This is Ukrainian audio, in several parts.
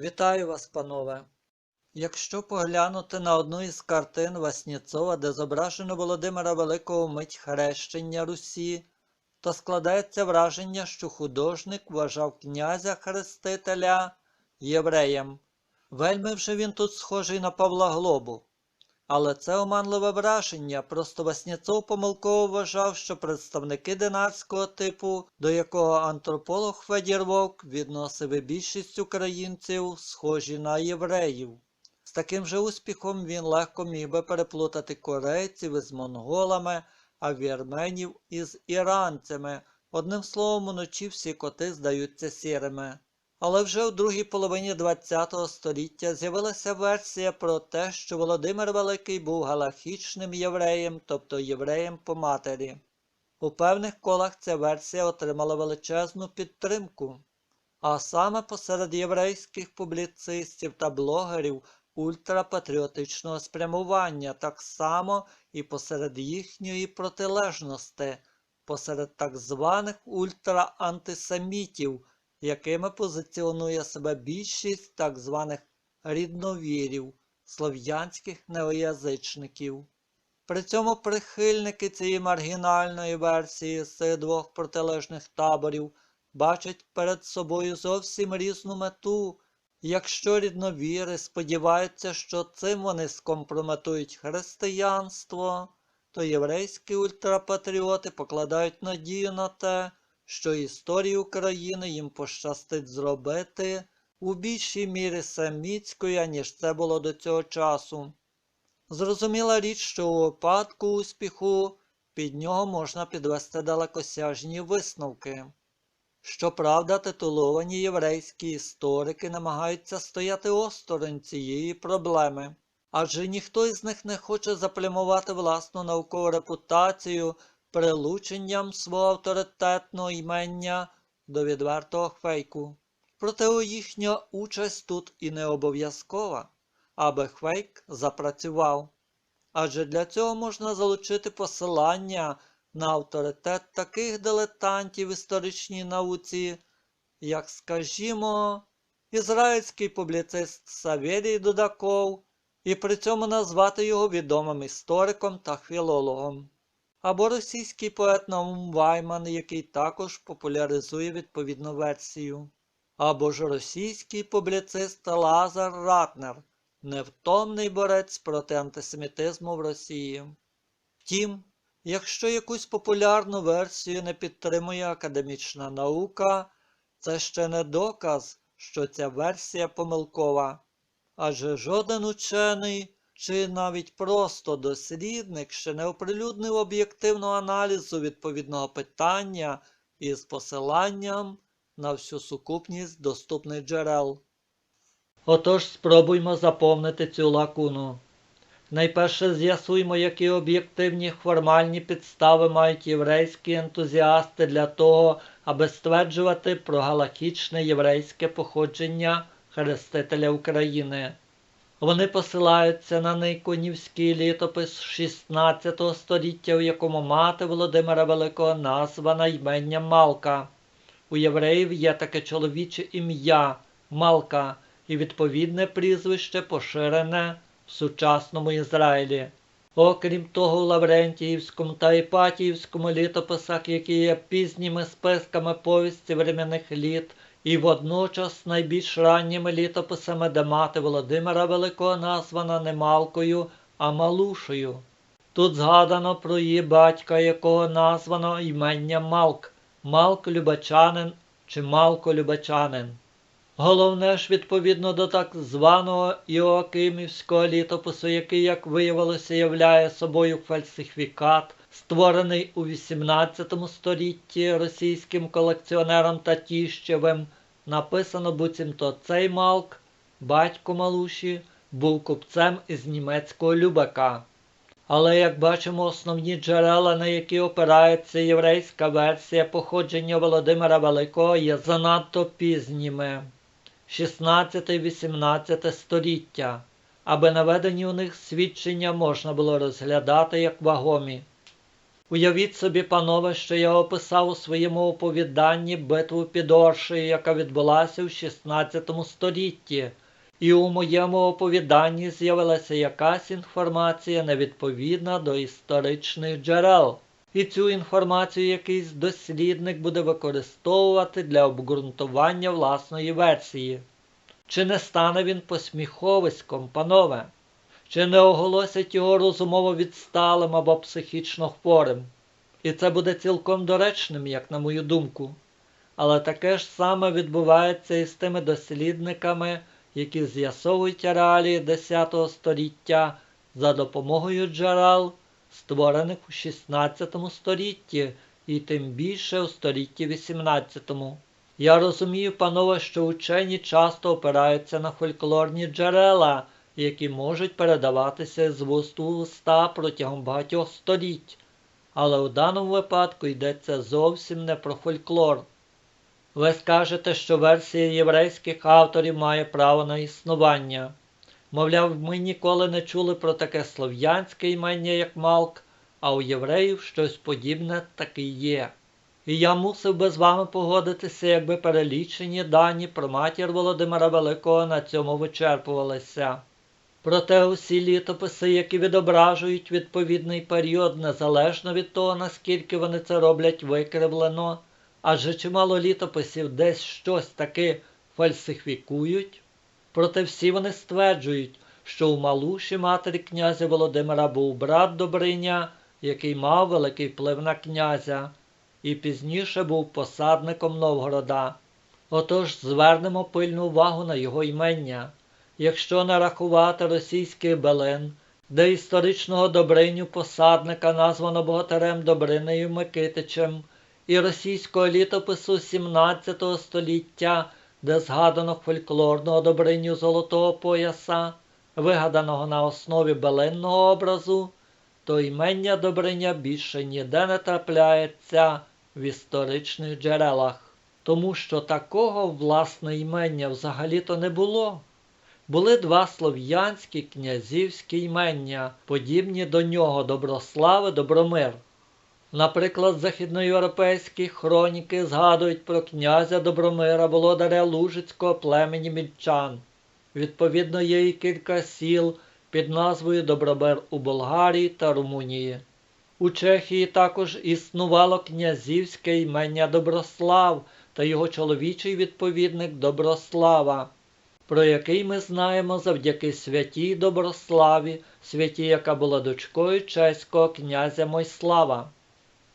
Вітаю вас, панове! Якщо поглянути на одну із картин Васнєцова, де зображено Володимира Великого мить хрещення Русі, то складається враження, що художник вважав князя Хрестителя євреєм. Вельми вже він тут схожий на Павла Глобу. Але це оманливе враження, просто Васнєцов помилково вважав, що представники динарського типу, до якого антрополог Федір Вовк відносив більшість українців, схожі на євреїв. З таким же успіхом він легко міг би переплутати корейців із монголами, а вірменів із іранцями. Одним словом, уночі всі коти здаються сірими. Але вже у другій половині ХХ століття з'явилася версія про те, що Володимир Великий був галахічним євреєм, тобто євреєм по матері. У певних колах ця версія отримала величезну підтримку, а саме посеред єврейських публіцистів та блогерів ультрапатріотичного спрямування, так само і посеред їхньої протилежності, посеред так званих ультраантисемітів, якими позиціонує себе більшість так званих рідновірів, слов'янських неоязичників. При цьому прихильники цієї маргінальної версії з двох протилежних таборів бачать перед собою зовсім різну мету, якщо рідновіри сподіваються, що цим вони скомпрометують християнство, то єврейські ультрапатріоти покладають надію на те, що історію України їм пощастить зробити у більшій мірі саміцькою, ніж це було до цього часу. Зрозуміла річ, що у випадку успіху під нього можна підвести далекосяжні висновки. Щоправда, титуловані єврейські історики намагаються стояти осторонь цієї проблеми, адже ніхто із них не хоче заплямувати власну наукову репутацію прилученням свого авторитетного імення до відвертого фейку. Проте їхня участь тут і не обов'язкова, аби фейк запрацював. Адже для цього можна залучити посилання на авторитет таких дилетантів в історичній науці, як, скажімо, ізраїльський публіцист Савєрій Дудаков, і при цьому назвати його відомим істориком та філологом або російський поет Наум Вайман, який також популяризує відповідну версію, або ж російський публіцист Лазар Ратнер, невтомний борець проти антисемітизму в Росії. Втім, якщо якусь популярну версію не підтримує академічна наука, це ще не доказ, що ця версія помилкова, адже жоден учений чи навіть просто дослідник ще не оприлюднив об'єктивного аналізу відповідного питання із посиланням на всю сукупність доступних джерел. Отож спробуймо заповнити цю лакуну. Найперше з'ясуймо, які об'єктивні формальні підстави мають єврейські ентузіасти для того, аби стверджувати про галактичне єврейське походження Хрестителя України. Вони посилаються на Никонівський літопис 16 століття, у якому мати Володимира Великого названа йменням Малка. У євреїв є таке чоловіче ім'я Малка і відповідне прізвище поширене в сучасному Ізраїлі. Окрім того, у Лаврентіївському та Іпатіївському літописах, які є пізніми списками повісті временних літ, і водночас найбільш ранніми літописами, де мати Володимира Великого названа не Малкою, а Малушею. Тут згадано про її батька, якого названо іменням Малк, Малк Любачанин чи Малко Любачанин. Головне ж, відповідно до так званого Іоакимівського літопису, який, як виявилося, являє собою фальсифікат, створений у XVIII столітті російським колекціонером Татіщевим, написано буцімто цей Малк, батько Малуші, був купцем із німецького Любека. Але, як бачимо, основні джерела, на які опирається єврейська версія походження Володимира Великого, є занадто пізніми 16-18 століття, аби наведені у них свідчення можна було розглядати як вагомі. Уявіть собі, панове, що я описав у своєму оповіданні битву під Оршею, яка відбулася в 16 столітті, і у моєму оповіданні з'явилася якась інформація невідповідна до історичних джерел. І цю інформацію якийсь дослідник буде використовувати для обґрунтування власної версії. Чи не стане він посміховиськом, панове? Чи не оголосять його розумово відсталим або психічно хворим? І це буде цілком доречним, як на мою думку. Але таке ж саме відбувається і з тими дослідниками, які з'ясовують реалії X століття за допомогою джерел, створених у 16 столітті і тим більше у столітті 18. Я розумію, панове, що учені часто опираються на фольклорні джерела, які можуть передаватися з вуст у уста протягом багатьох століть. Але у даному випадку йдеться зовсім не про фольклор. Ви скажете, що версія єврейських авторів має право на існування. Мовляв, ми ніколи не чули про таке слов'янське імення, як Малк, а у євреїв щось подібне таки є. І я мусив би з вами погодитися, якби перелічені дані про матір Володимира Великого на цьому вичерпувалися. Проте усі літописи, які відображують відповідний період, незалежно від того, наскільки вони це роблять викривлено, адже чимало літописів десь щось таки фальсифікують. Проте всі вони стверджують, що у Малуші матері князя Володимира був брат Добриня, який мав великий вплив на князя, і пізніше був посадником Новгорода. Отож звернемо пильну увагу на його імення. Якщо нарахувати російський Белин, де історичного Добриню посадника названо богатирем Добринею Микитичем, і російського літопису 17 століття, де згадано фольклорного Добриню Золотого пояса, вигаданого на основі белинного образу, то імення Добриня більше ніде не трапляється в історичних джерелах, тому що такого власне імення взагалі-то не було. Були два слов'янські князівські імення, подібні до нього Доброслави Добромир. Наприклад, західноєвропейські хроніки згадують про князя Добромира володаря Лужицького племені мільчан. Відповідно, є і кілька сіл під назвою Добромир у Болгарії та Румунії. У Чехії також існувало князівське імення Доброслав та його чоловічий відповідник Доброслава, про який ми знаємо завдяки святій Доброславі, святі, яка була дочкою чеського князя Мойслава.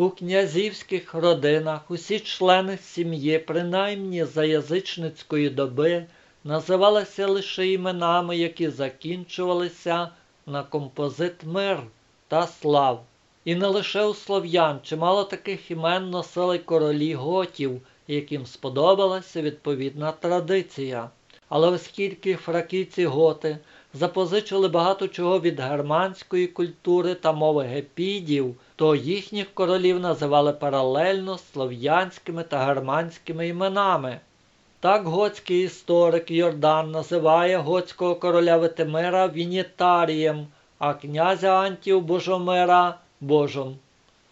У князівських родинах усі члени сім'ї, принаймні за язичницької доби, називалися лише іменами, які закінчувалися на композит мир та слав. І не лише у слов'ян чимало таких імен носили королі готів, яким сподобалася відповідна традиція. Але оскільки фракійці готи запозичили багато чого від германської культури та мови гепідів, то їхніх королів називали паралельно слов'янськими та германськими іменами. Так готський історик Йордан називає готського короля Витимира Вінітарієм, а князя Антів Божомира Божом.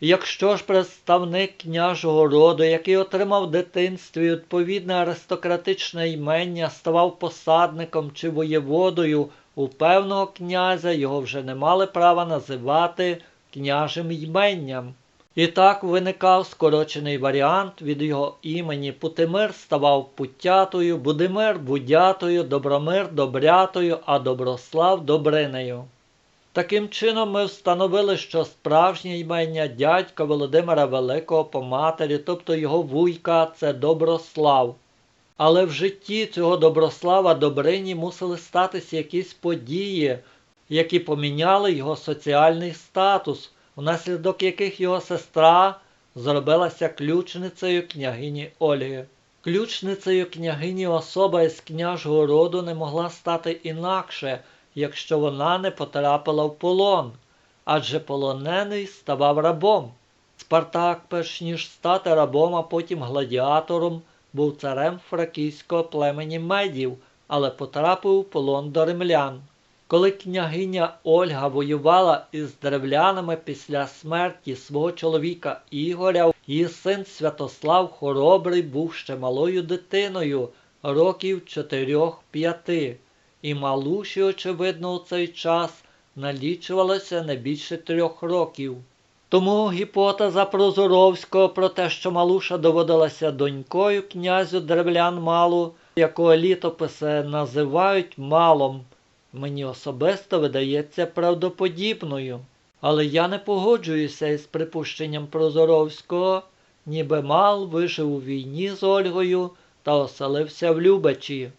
Якщо ж представник княжого роду, який отримав в дитинстві відповідне аристократичне імення, ставав посадником чи воєводою у певного князя, його вже не мали права називати княжим йменням. І так виникав скорочений варіант від його імені Путимир ставав Путятою, Будимир Будятою, Добромир Добрятою, а Доброслав Добринею. Таким чином ми встановили, що справжнє імення дядька Володимира Великого по матері, тобто його вуйка, це Доброслав. Але в житті цього Доброслава Добрині мусили статися якісь події, які поміняли його соціальний статус, внаслідок яких його сестра зробилася ключницею княгині Ольги. Ключницею княгині особа із княжого роду не могла стати інакше якщо вона не потрапила в полон, адже полонений ставав рабом. Спартак, перш ніж стати рабом, а потім гладіатором, був царем фракійського племені медів, але потрапив у полон до римлян. Коли княгиня Ольга воювала із древлянами після смерті свого чоловіка Ігоря, її син Святослав Хоробрий був ще малою дитиною, років 4-5, і малуші, очевидно, у цей час налічувалося не більше трьох років. Тому гіпотеза Прозоровського про те, що Малуша доводилася донькою князю древлян Малу, якого літописи називають малом, мені особисто видається правдоподібною. Але я не погоджуюся із припущенням Прозоровського, ніби мал вижив у війні з Ольгою та оселився в Любачі.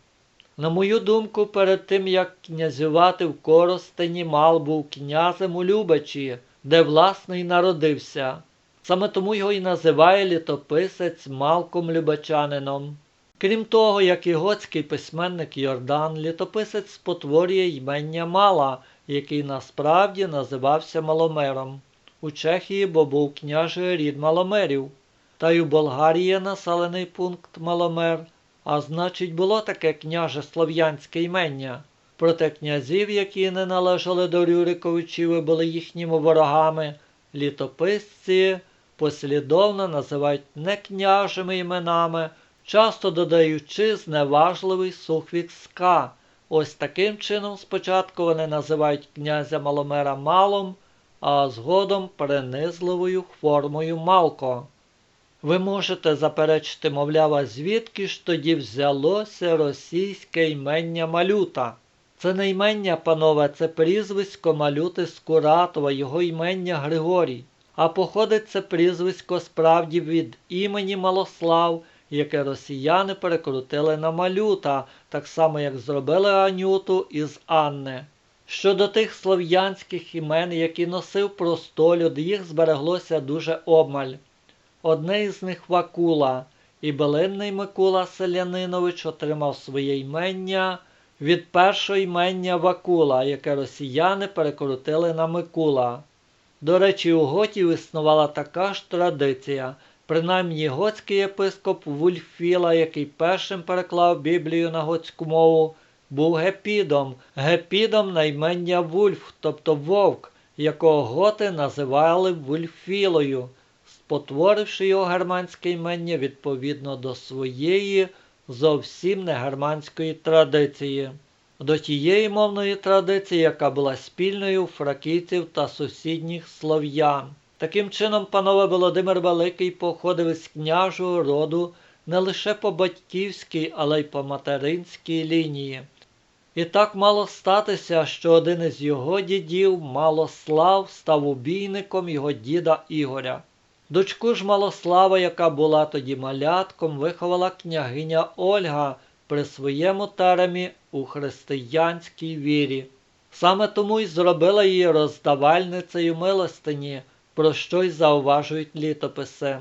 На мою думку, перед тим як князювати в Коростені, мал був князем у Любачі, де власне й народився. Саме тому його і називає літописець Малком Любачанином. Крім того, як і готський письменник Йордан, літописець спотворює ймення Мала, який насправді називався Маломером. У Чехії бо був княжий рід Маломерів, та й у Болгарії населений пункт Маломер, а значить, було таке княже слов'янське ймення. Проте князів, які не належали до Рюриковичів і були їхніми ворогами, літописці послідовно називають не княжими іменами, часто додаючи зневажливий сухвік ска. Ось таким чином спочатку вони називають князя Маломера малом, а згодом принизливою формою Малко. Ви можете заперечити, мовляв, а звідки ж тоді взялося російське імення Малюта? Це не імення, панове, це прізвисько Малюти Скуратова, його імення Григорій. А походить це прізвисько справді від імені Малослав, яке росіяни перекрутили на Малюта, так само як зробили Анюту із Анни. Щодо тих слов'янських імен, які носив простолюд, їх збереглося дуже обмаль. Одне із них Вакула, і Белинний Микула Селянинович отримав своє імення від першого імення Вакула, яке росіяни перекрутили на Микула. До речі, у готів існувала така ж традиція. Принаймні готський єпископ Вульфіла, який першим переклав Біблію на готську мову, був гепідом, гепідом на імення Вульф, тобто вовк, якого готи називали Вульфілою, спотворивши його германське імення відповідно до своєї зовсім не германської традиції, до тієї мовної традиції, яка була спільною у фракійців та сусідніх слов'ян. Таким чином, панове Володимир Великий походив із княжого роду не лише по батьківській, але й по материнській лінії. І так мало статися, що один із його дідів, Малослав, став убійником його діда Ігоря. Дочку ж Малослава, яка була тоді малятком, виховала княгиня Ольга при своєму теремі у християнській вірі. Саме тому й зробила її роздавальницею милостині, про що й зауважують літописи.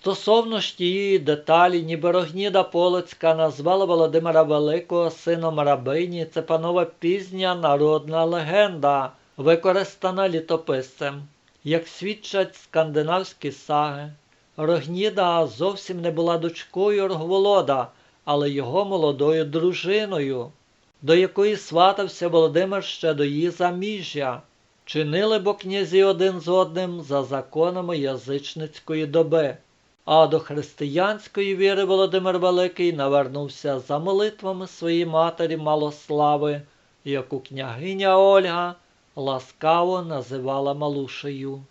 Стосовно ж тієї деталі, ніби Рогніда Полоцька назвала Володимира Великого сином рабині, це панова пізня народна легенда, використана літописцем. Як свідчать скандинавські саги, Рогніда зовсім не була дочкою Рогволода, але його молодою дружиною, до якої сватався Володимир ще до її заміжжя. Чинили бо князі один з одним за законами язичницької доби. А до християнської віри Володимир Великий навернувся за молитвами своєї матері Малослави, яку княгиня Ольга ласкаво називала Малушею.